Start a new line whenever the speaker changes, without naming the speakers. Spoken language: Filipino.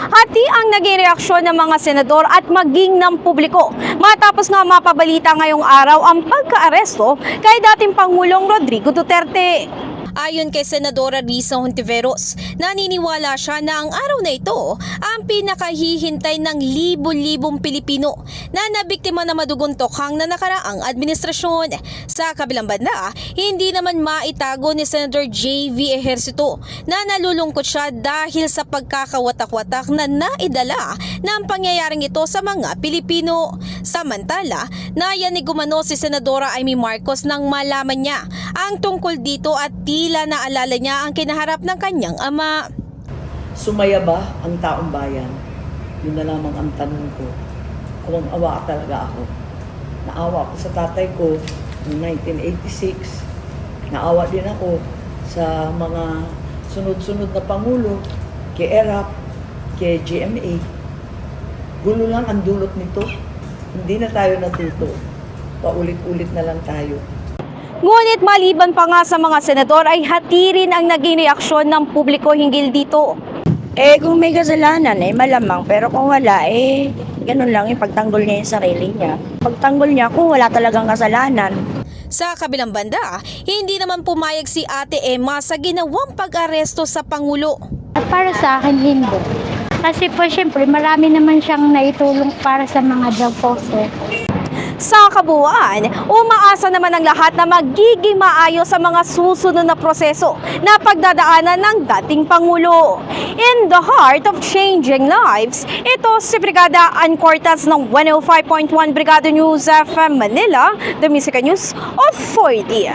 Hati ang naging reaksyon ng mga senador at maging ng publiko matapos nga mapabalita ngayong araw ang pagkaaresto kay dating Pangulong Rodrigo Duterte. Ayon kay Senadora Risa Hontiveros, naniniwala siya na ang araw na ito ang pinakahihintay ng libo-libong Pilipino na nabiktima na maduguntokhang na nakaraang administrasyon. Sa kabilang banda, hindi naman maitago ni Senator J.V. Ejercito na nalulungkot siya dahil sa pagkakawatak-watak na naidala ng pangyayaring ito sa mga Pilipino. Samantala, nayanig umano si Senadora Amy Marcos nang malaman niya ang tungkol dito at tila naalala niya ang kinaharap ng kanyang ama.
Sumaya ba ang taong bayan? Yun na lamang ang tanong ko. Kung awa talaga ako. Naawa ako sa tatay ko noong 1986. Naawa din ako sa mga sunod-sunod na pangulo, kay ERAP, kay GMA. Gulo lang ang dulot nito. Hindi na tayo natuto. Paulit-ulit na lang tayo.
Ngunit maliban pa nga sa mga senador ay hati rin ang naging reaksyon ng publiko hinggil dito.
Eh, kung may kasalanan, eh, malamang. Pero kung wala, eh, ganun lang yung pagtanggol niya yung sarili niya. Pagtanggol niya kung wala talagang kasalanan.
Sa kabilang banda, hindi naman pumayag si Ate Emma sa ginawang pag-aresto sa Pangulo.
At para sa akin, hindi. Kasi po, syempre, marami naman siyang naitulong para sa mga drug poster.
Sa kabuuan, umaasa naman ang lahat na magiging maayos sa mga susunod na proseso na pagdadaanan ng dating Pangulo. In the heart of changing lives, ito si Brigada Ann Cortez ng 105.1 Brigada News FM Manila, the Music News Authority.